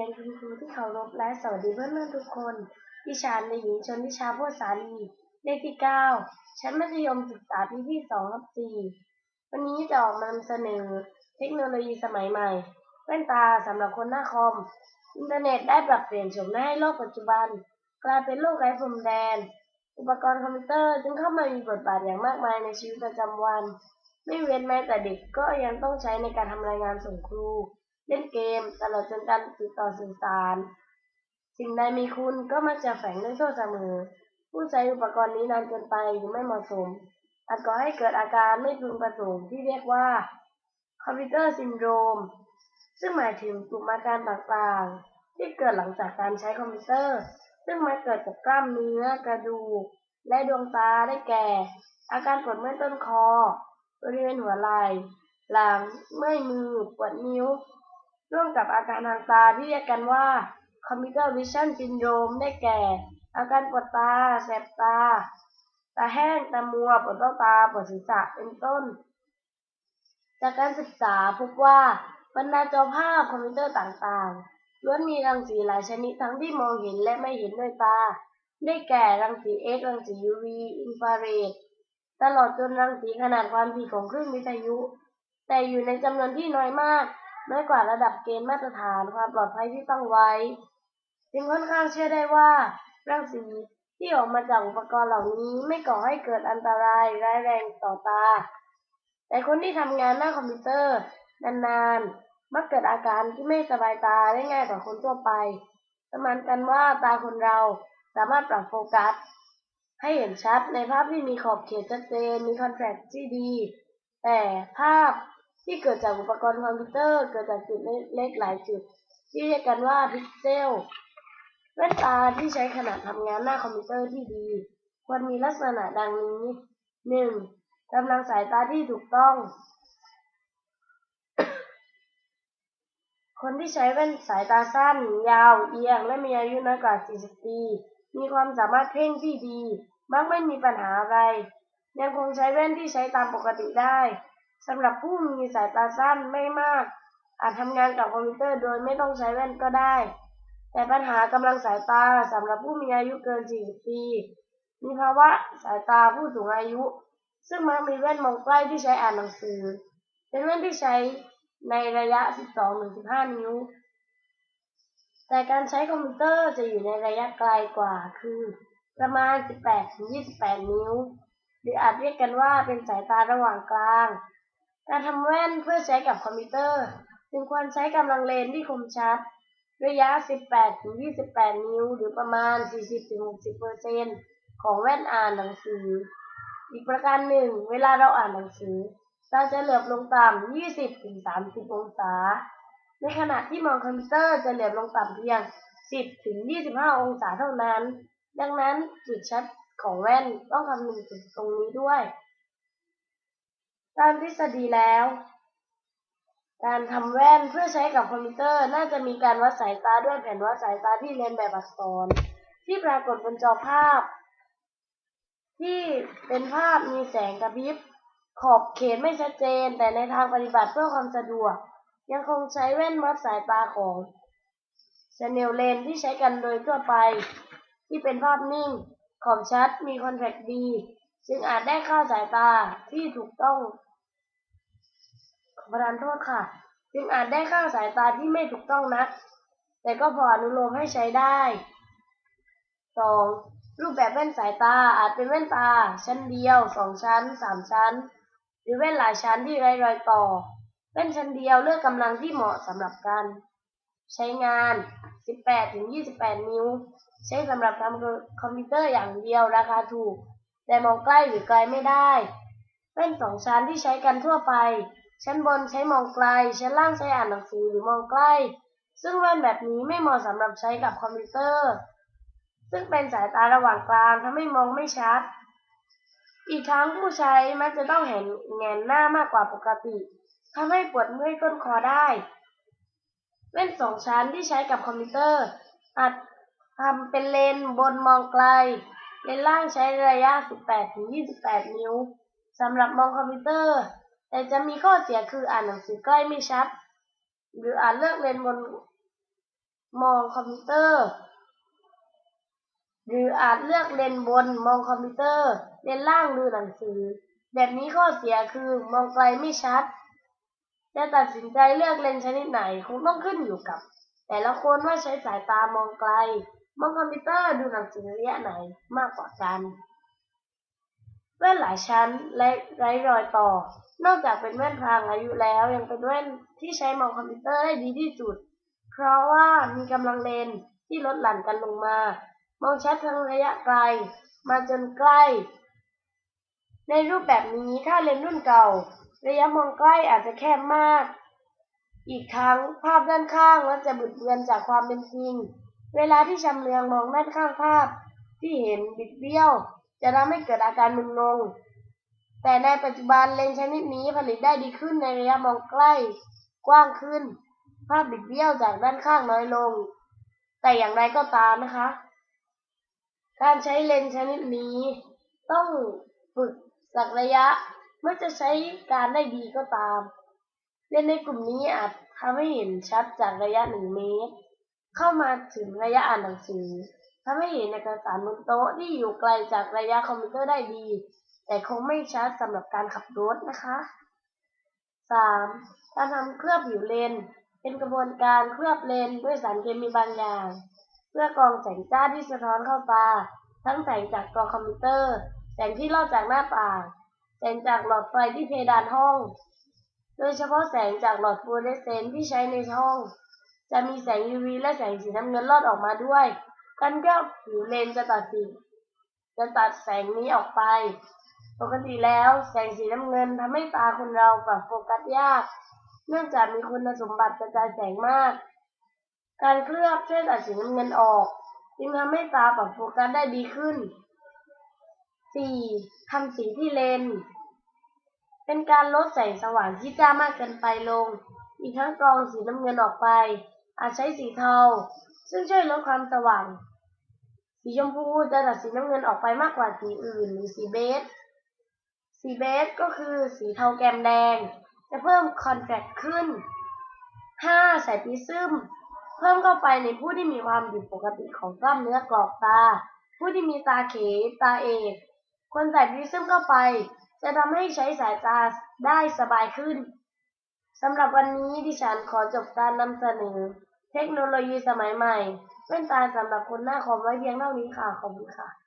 รียนคุณครูที่เคารพและสวัสดีเพื่อนๆทุกคน ดิฉันในหญิงชนทิชาพธิ์สาลีเลขที่เก้าชั้นมัธยมศึกษาปีที่สองทับสี่วันนี้จะออกมานำเสนอเทคโนโลยีสมัยใหม่ แว่นตาสำหรับคนหน้าคอม อินเทอร์เน็ตได้ปรับเปลี่ยนโฉมหน้าให้โลกปัจจุบัน กลายเป็นโลกไร้พรมแดน อุปกรณ์คอมพิวเตอร์จึงเข้ามามีบทบาทอย่างมากมายในชีวิตประจำวัน ไม่เว้นแม้แต่เด็กก็ยังต้องใช้ในการทำรายงานส่งครู เล่นเกม ตลอดจนการติดต่อสื่อสาร สิ่งใดมีคุณก็มักจะแฝงด้วยโทษเสมอ ผู้ใช้อุปกรณ์นี้นานเกินไปหรือไม่เหมาะสม อาจก่อให้เกิดอาการไม่พึงประสงค์ที่เรียกว่าคอมพิวเตอร์ซินโดรม ซึ่งหมายถึงกลุ่มอาการต่างๆ ที่เกิดหลังจากการใช้คอมพิวเตอร์ ซึ่งมาเกิดกับกล้ามเนื้อ กระดูก และดวงตาได้แก่ อาการปวดเมื่อยต้นคอบริเวณหัวไหล่หลังเมื่อยมือปวดนิ้ว ร่วมกับอาการทางตาที่เรียกกันว่าคอมพิวเตอร์วิชั่นซินโดรมได้แก่ อาการปวดตา แสบตา ตาแห้ง ตามัว ปวดเบ้าตา ปวดศีรษะ เป็นต้น จากการศึกษาพบว่าบรรดาจอภาพคอมพิวเตอร์ต่างๆ ล้วนมีรังสีหลายชนิดทั้งที่มองเห็นและไม่เห็นด้วยตา ได้แก่รังสี X รังสี UV อินฟราเรด ตลอดจนรังสีขนาดความถี่ของคลื่นวิทยุ แต่อยู่ในจำนวนที่น้อยมาก น้อยกว่าระดับเกณฑ์มาตรฐานความปลอดภัยที่ตั้งไว้ จึงค่อนข้างเชื่อได้ว่ารังสีที่ออกมาจากอุปกรณ์เหล่านี้ไม่ก่อให้เกิดอันตรายร้ายแรงต่อตา แต่คนที่ทำงานหน้าคอมพิวเตอร์ นานๆ มักเกิดอาการที่ไม่สบายตาได้ง่ายกว่าคนทั่วไปสมานกันว่าตาคนเราสามารถปรับโฟกัส ให้เห็นชัดในภาพที่มีขอบเขตชัดเจนมีคอนแทรคที่ดี แต่ภาพ ที่เกิดจากอุปกรณ์คอมพิวเตอร์ เกิดจากจุดเล็กๆหลายจุด ที่เรียกกันว่าพิกเซลแว่นตาที่ใช้ขณะทำงานหน้าคอมพิวเตอร์ที่ดี ควรมีลักษณะดังนี้ 1. กำลังสายตาที่ถูกต้อง คนที่ใช้แว่นสายตาสั้น ยาว เอียง และมีอายุน้อยกว่า 40 ปี มีความสามารถเพ่งที่ดี มักไม่มีปัญหาอะไร ยังคงใช้แว่นที่ใช้ตามปกติได้ สำหรับผู้มีสายตาสั้นไม่มาก อาจทำงานกับคอมพิวเตอร์โดยไม่ต้องใช้แว่นก็ได้ แต่ปัญหากำลังสายตาสำหรับผู้มีอายุเกิน 40 ปี มีภาวะสายตาผู้สูงอายุ ซึ่งมักมีแว่นมองใกล้ที่ใช้อ่านหนังสือ เป็นแว่นที่ใช้ในระยะ 12-15 นิ้ว แต่การใช้คอมพิวเตอร์จะอยู่ในระยะไกลกว่า คือประมาณ 18-28 นิ้ว หรืออาจเรียกกันว่าเป็นสายตาระหว่างกลาง การทำแว่นเพื่อใช้กับคอมพิวเตอร์ จึงควรใช้กำลังเลนที่คมชัด ระยะ 18-28 นิ้ว หรือประมาณ 40-60%ของแว่นอ่านหนังสือ อีกประการหนึ่ง เวลาเราอ่านหนังสือเราจะเหลือบลงต่ำ 20-30 องศา ในขณะที่มองคอมพิวเตอร์จะเหลือบลงต่ำเพียง 10-25 องศาเท่านั้น ดังนั้นจุดชัดของแว่นต้องคำนึงถึงตรงนี้ด้วย ตามทฤษฎีแล้ว การทำแว่นเพื่อใช้กับคอมพิวเตอร์ น่าจะมีการวัดสายตาด้วยแผ่นวัดสายตาที่เรียนแบบอักษร ที่ปรากฏบนจอภาพ ที่เป็นภาพมีแสงกระพริบขอบเขตไม่ชัดเจน แต่ในทางปฏิบัติเพื่อความสะดวก ยังคงใช้แว่นวัดสายตาของชแนลเลนที่ใช้กันโดยทั่วไป ที่เป็นภาพนิ่ง ขอบชัดมีคอนแทคดีจึงอาจได้ค่าสายตาที่ถูกต้อง ประทานโทษค่ะ จึงอาจได้ค่าสายตาที่ไม่ถูกต้องนัก แต่ก็พออนุโลมให้ใช้ได้ 2. รูปแบบแว่นสายตาอาจเป็นแว่นตา ชั้นเดียว 2 ชั้น 3 ชั้น หรือแว่นหลายชั้นที่ไร้รอยต่อ แว่นชั้นเดียวเลือกกำลังที่เหมาะสำหรับการใช้งาน 18-28 นิ้ว ใช้สำหรับทำคอมพิวเตอร์อย่างเดียวราคาถูก แต่มองใกล้หรือไกลไม่ได้ แว่นสองชั้นที่ใช้กันทั่วไป ชั้นบนใช้มองไกล ชั้นล่างใช้อ่านหนังสือหรือมองใกล้ ซึ่งแว่นแบบนี้ไม่เหมาะสำหรับใช้กับคอมพิวเตอร์ ซึ่งเป็นสายตาระหว่างกลางทำให้มองไม่ชัด อีกทั้งผู้ใช้มักจะต้องเห็นแงนหน้ามากกว่าปกติทำให้ปวดเมื่อยต้นคอได้ แว่นสองชั้นที่ใช้กับคอมพิวเตอร์ อาจทำเป็นเลนบนมองไกล เลนล่างใช้ระยะ 18-28 นิ้วสำหรับมองคอมพิวเตอร์ แต่จะมีข้อเสียคืออ่านหนังสือใกล้ไม่ชัด หรืออ่าจเลือกเลนบนมองคอมพิวเตอร์ หรืออาจเลือกเลนบนมองคอมพิวเตอร์ เลนล่างดูหนังสือ แบบนี้ข้อเสียคือมองไกลไม่ชัด จะตัดสินใจเลือกเลนชนิดไหนคงต้องขึ้นอยู่กับ แต่ละคนว่าใช้สายตามองไกล มองคอมพิวเตอร์ดูหนังสือระยะไหนมากกว่ากัน แว่นหลายชั้นและไร้รอยต่อ นอกจากเป็นแว่นพรางอายุแล้วยังเป็นแว่นที่ใช้มองคอมพิวเตอร์ได้ดีที่สุด เพราะว่ามีกำลังเลนที่ลดหลั่นกันลงมา มองชัดทั้งระยะไกล มาจนใกล้ ในรูปแบบนี้ถ้าเลนรุ่นเก่า ระยะมองใกล้อาจจะแคบมาก อีกทั้งภาพด้านข้างและจะบิดเบือนจากความเป็นจริง เวลาที่ชำเลืองมองด้านข้างภาพที่เห็นบิดเบี้ยว จะทำให้เกิดอาการมึนงง แต่ในปัจจุบันเลนส์ชนิดนี้ผลิตได้ดีขึ้นในระยะมองใกล้ กว้างขึ้น ภาพบิดเบี้ยวจากด้านข้างน้อยลง แต่อย่างไรก็ตามนะคะ การใช้เลนส์ชนิดนี้ ต้องฝึกสักระยะเมื่อจะใช้การได้ดีก็ตาม เลนส์ในกลุ่มนี้อาจทำให้เห็นชัดจากระยะหนึ่งเมตร เข้ามาถึงระยะอ่านหนังสือ ทำให้เห็นเอกสารบนโต๊ะที่อยู่ไกลจากระยะคอมพิวเตอร์ได้ดี แต่คงไม่ชัดสำหรับการขับรถนะคะ 3. การทำเคลือบผิวเลน เป็นกระบวนการเคลือบเลนด้วยสารเคมีบางอย่าง เพื่อกรองแสงจ้าที่สะท้อนเข้าตา ทั้งแสงจากจอคอมพิวเตอร์ แสงที่ลอดจากหน้าต่าง แสงจากหลอดไฟที่เพดานห้อง โดยเฉพาะแสงจากหลอดฟลูออเรสเซนต์ที่ใช้ในห้อง จะมีแสง UV และแสงสีน้ำเงินลอดออกมาด้วย การเคลือบผิวเลนจะตัดสีจะตัดแสงนี้ออกไป ปกติแล้วแสงสีน้ำเงินทำให้ตาคนเราปรับโฟกัสยาก เนื่องจากมีคุณสมบัติกระจายแสงมาก การเคลือบช่วยตัดสีน้ำเงินออกจึงทำให้ตาปรับโฟกัสได้ดีขึ้น 4. ทำสีที่เลน เป็นการลดแสงสว่างที่จ้ามากเกินไปลง อีกทั้งกรองสีน้ำเงินออกไป อาจใช้สีเทา ซึ่งช่วยลดความสว่าง สีชมพูจะตัดสีน้ำเงินออกไปมากกว่าสีอื่นหรือสีเบจสีเบจก็คือสีเทาแกมแดง จะเพิ่มคอนแทคขึ้น 5. ใส่พิซึมเพิ่มเข้าไปในผู้ที่มีความผิดปกติของกล้ามเนื้อกรอบตา ผู้ที่มีตาเขตาเอกควรใส่พิซึมเข้าไป จะทำให้ใช้สายตาได้สบายขึ้นสำหรับวันนี้ดิฉันขอจบการนำเสนอ เทคโนโลยีสมัยใหม่ เล่นตาสำหรับคนหน้าคอมไว้เพียงเท่านี้ค่ะ ขอบคุณค่ะ